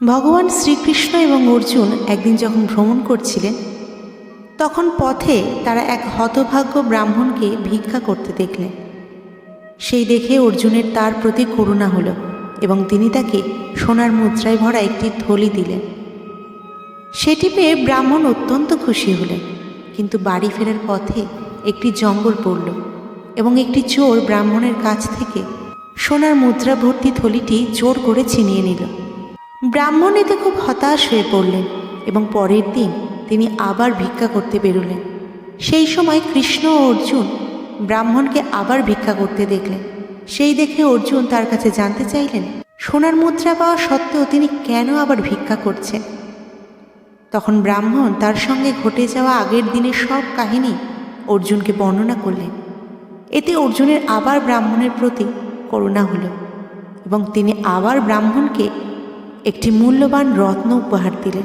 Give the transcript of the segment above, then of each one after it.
ভগবান শ্রীকৃষ্ণ এবং অর্জুন একদিন যখন ভ্রমণ করছিলেন, তখন পথে তারা এক হতভাগ্য ব্রাহ্মণকে ভিক্ষা করতে দেখলেন। সেই দেখে অর্জুনের তার প্রতি করুণা হলো এবং তিনি তাকে সোনার মুদ্রায় ভরা একটি থলি দিলেন। সেটি পেয়ে ব্রাহ্মণ অত্যন্ত খুশি হলেন, কিন্তু বাড়ি ফেরার পথে একটি জঙ্গল পড়ল এবং একটি চোর ব্রাহ্মণের কাছ থেকে সোনার মুদ্রা ভর্তি থলিটি জোর করে ছিনিয়ে নিল। ব্রাহ্মণ এতে খুব হতাশ হয়ে পড়লেন এবং পরের দিন তিনি আবার ভিক্ষা করতে বেরোলেন। সেই সময় কৃষ্ণ ও অর্জুন ব্রাহ্মণকে আবার ভিক্ষা করতে দেখলেন। সেই দেখে অর্জুন তার কাছে জানতে চাইলেন, সোনার মুদ্রা পাওয়া সত্ত্বেও তিনি কেন আবার ভিক্ষা করছেন? তখন ব্রাহ্মণ তার সঙ্গে ঘটে যাওয়া আগের দিনের সব কাহিনী অর্জুনকে বর্ণনা করলেন। এতে অর্জুনের আবার ব্রাহ্মণের প্রতি করুণা হল এবং তিনি আবার ব্রাহ্মণকে একটি মূল্যবান রত্ন উপহার দিলেন।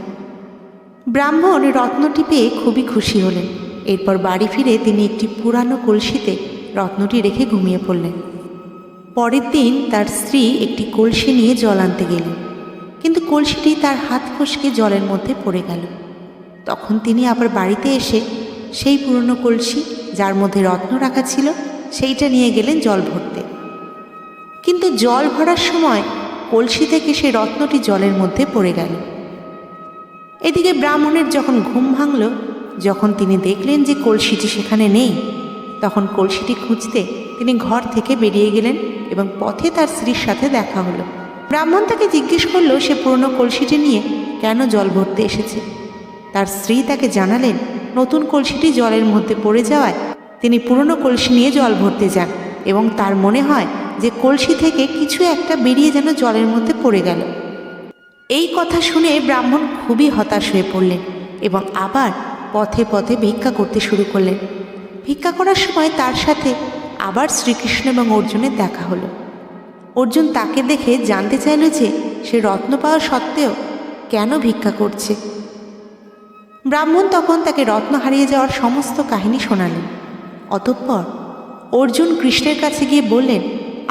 ব্রাহ্মণ রত্নটি পেয়ে খুবই খুশি হলেন। এরপর বাড়ি ফিরে তিনি একটি পুরানো কলসিতে রত্নটি রেখে ঘুমিয়ে পড়লেন। পরের দিন তার স্ত্রী একটি কলসি নিয়ে জল আনতে গেলেন। কিন্তু কলসিটি তার হাত ফসকে জলের মধ্যে পড়ে গেল। তখন তিনি আবার বাড়িতে এসে সেই পুরনো কলসি, যার মধ্যে রত্ন রাখা ছিল, সেইটা নিয়ে গেলেন জল ভরতে। কিন্তু জল ভরার সময় কলসি থেকে সে রত্নটি জলের মধ্যে পড়ে গেল। এদিকে ব্রাহ্মণের যখন ঘুম ভাঙল, যখন তিনি দেখলেন যে কলসিটি সেখানে নেই, তখন কলসিটি খুঁজতে তিনি ঘর থেকে বেরিয়ে গেলেন এবং পথে তার স্ত্রীর সাথে দেখা হলো। ব্রাহ্মণ তাকে জিজ্ঞেস করল, সে পুরনো কলসিটি নিয়ে কেন জল ভরতে এসেছে? তার স্ত্রী তাকে জানালেন, নতুন কলসিটি জলের মধ্যে পড়ে যাওয়ায় তিনি পুরনো কলসি নিয়ে জল ভরতে যান এবং তার মনে হয় যে কলসি থেকে কিছু একটা বেরিয়ে যেন জলের মধ্যে পড়ে গেল। এই কথা শুনে ব্রাহ্মণ খুবই হতাশ হয়ে পড়লেন এবং আবার পথে পথে ভিক্ষা করতে শুরু করলেন। ভিক্ষা করার সময় তার সাথে আবার শ্রীকৃষ্ণ এবং অর্জুনের দেখা হলো। অর্জুন তাকে দেখে জানতে চাইল যে সে রত্ন পাওয়া সত্ত্বেও কেন ভিক্ষা করছে। ব্রাহ্মণ তখন তাকে রত্ন হারিয়ে যাওয়ার সমস্ত কাহিনী শোনালেন। অতঃপর অর্জুন কৃষ্ণের কাছে গিয়ে বললেন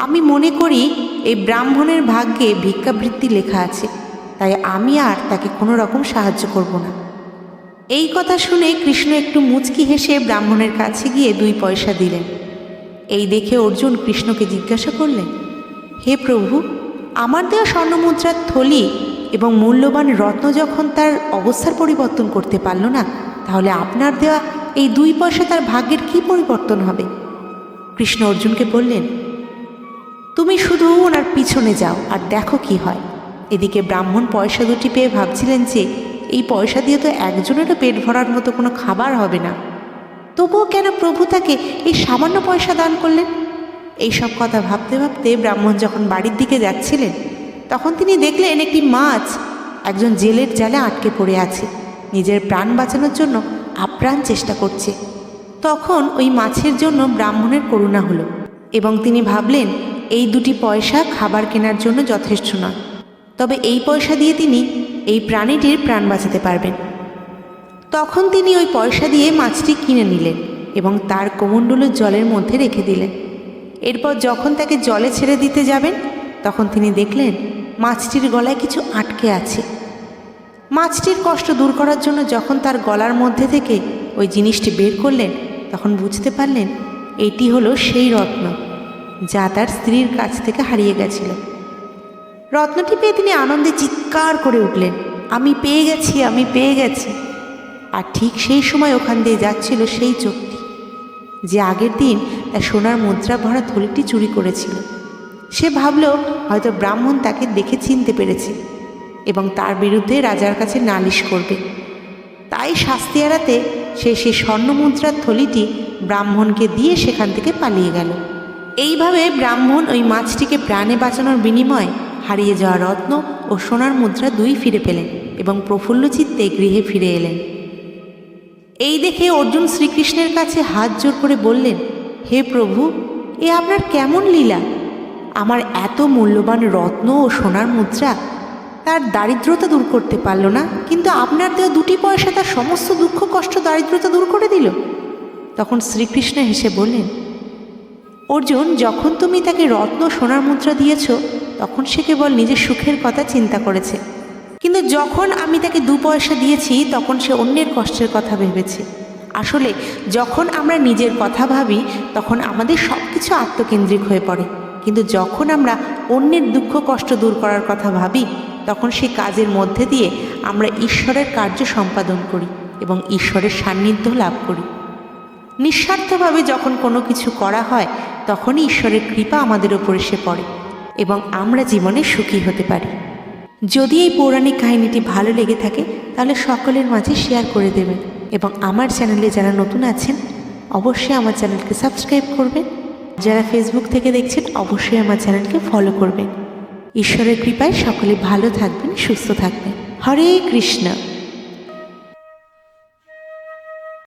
আমি মনে করি এই ব্রাহ্মণের ভাগ্যে ভিক্ষাবৃত্তি লেখা আছে, তাই আমি আর তাকে কোনো রকম সাহায্য করব না। এই কথা শুনে কৃষ্ণ একটু মুচকি হেসে ব্রাহ্মণের কাছে গিয়ে দুই পয়সা দিলেন। এই দেখে অর্জুন কৃষ্ণকে জিজ্ঞাসা করলেন, হে প্রভু, আমার দেওয়া স্বর্ণমুদ্রার থলি এবং মূল্যবান রত্ন যখন তার অবস্থার পরিবর্তন করতে পারল না, তাহলে আপনার দেওয়া এই দুই পয়সা তার ভাগ্যের কি পরিবর্তন হবে? কৃষ্ণ অর্জুনকে বললেন তুমি শুধু ওনার পিছনে যাও আর দেখো কি হয়। এদিকে ব্রাহ্মণ পয়সা দুটি পেয়ে ভাবছিলেন যে এই পয়সা দিয়ে তো একজনেরও পেট ভরার মতো কোনো খাবার হবে না। তবুও কেন প্রভু তাকে এই সামান্য পয়সা দান করলেন? এই সব কথা ভাবতে ভাবতে ব্রাহ্মণ যখন বাড়ির দিকে যাচ্ছিলেন, তখন তিনি দেখলেন একটি মাছ একজন জেলের জালে আটকে পড়ে আছে। নিজের প্রাণ বাঁচানোর জন্য আপ্রাণ চেষ্টা করছে। তখন ওই মাছের জন্য ব্রাহ্মণের করুণা হলো এবং তিনি ভাবলেন এই দুটি পয়সা খাবার কেনার জন্য যথেষ্ট নয়। তবে এই পয়সা দিয়ে তিনি এই প্রাণীটির প্রাণ বাঁচাতে পারবেন। তখন তিনি ওই পয়সা দিয়ে মাছটি কিনে নিলেন এবং তার কোমণ্ডলুর জলের মধ্যে রেখে দিলেন। এরপর যখন তাকে জলে ছেড়ে দিতে যাবেন, তখন তিনি দেখলেন মাছটির গলায় কিছু আটকে আছে। মাছটির কষ্ট দূর করার জন্য যখন তার গলার মধ্যে থেকে ওই জিনিসটি বের করলেন, তখন বুঝতে পারলেন এটি হলো সেই রত্ন। যা তার স্ত্রীর কাছ থেকে হারিয়ে গেছিল। রত্নটি পেয়ে তিনি আনন্দে চিৎকার করে উঠলেন, আমি পেয়ে গেছি, আমি পেয়ে গেছি। আর ঠিক সেই সময় ওখান দিয়ে যাচ্ছিল সেই চোখটি, যে আগের দিন তার সোনার মুদ্রা ভরা থলিটি চুরি করেছিল। সে ভাবল, হয়তো ব্রাহ্মণ তাকে দেখে চিনতে পেরেছে এবং তার বিরুদ্ধে রাজার কাছে নালিশ করবে। তাই শাস্তি এড়াতে সে সেই স্বর্ণমুদ্রার থলিটি ব্রাহ্মণকে দিয়ে সেখান থেকে পালিয়ে গেল। এইভাবে ব্রাহ্মণ ওই মাছটিকে প্রাণে বাঁচানোর বিনিময়ে হারিয়ে যাওয়া রত্ন ও সোনার মুদ্রা দুই ফিরে পেলেন এবং প্রফুল্ল চিত্তে গৃহে ফিরে এলেন। এই দেখে অর্জুন শ্রীকৃষ্ণের কাছে হাত জোর করে বললেন, হে প্রভু, এ আপনার কেমন লীলা? আমার এত মূল্যবান রত্ন ও সোনার মুদ্রা, তার দারিদ্রতা দূর করতে পারল না, কিন্তু আপনার দেওয়া দুটি পয়সা তার সমস্ত দুঃখ, কষ্ট, দারিদ্রতা দূর করে দিল। তখন শ্রীকৃষ্ণ হেসে বললেন অর্জুন, যখন তুমি তাকে রত্ন সোনার মুদ্রা দিয়েছ, তখন সে কেবল নিজের সুখের কথা চিন্তা করেছে। কিন্তু যখন আমি তাকে দু পয়সা দিয়েছি, তখন সে অন্যের কষ্টের কথা ভেবেছে। আসলে, যখন আমরা নিজের কথা ভাবি, তখন আমাদের সব কিছু আত্মকেন্দ্রিক হয়ে পড়ে। কিন্তু যখন আমরা অন্যের দুঃখ কষ্ট দূর করার কথা ভাবি, তখন সেই কাজের মধ্যে দিয়ে আমরা ঈশ্বরের কার্য সম্পাদন করি এবং ঈশ্বরের সান্নিধ্য লাভ করি। নিঃস্বার্থভাবে যখন কোনো কিছু করা হয় তখনই ঈশ্বরের কৃপা আমাদের ওপর এসে পড়ে এবং আমরা জীবনে সুখী হতে পারি। যদি এই পৌরাণিক কাহিনীটি ভালো লেগে থাকে, তাহলে সকলের মাঝে শেয়ার করে দেবেন এবং আমার চ্যানেলে যারা নতুন আছেন, অবশ্যই আমার চ্যানেলকে সাবস্ক্রাইব করবেন। যারা ফেসবুক থেকে দেখছেন, অবশ্যই আমার চ্যানেলকে ফলো করবেন। ঈশ্বরের কৃপায় সকলে ভালো থাকবেন, সুস্থ থাকবেন। হরে কৃষ্ণ।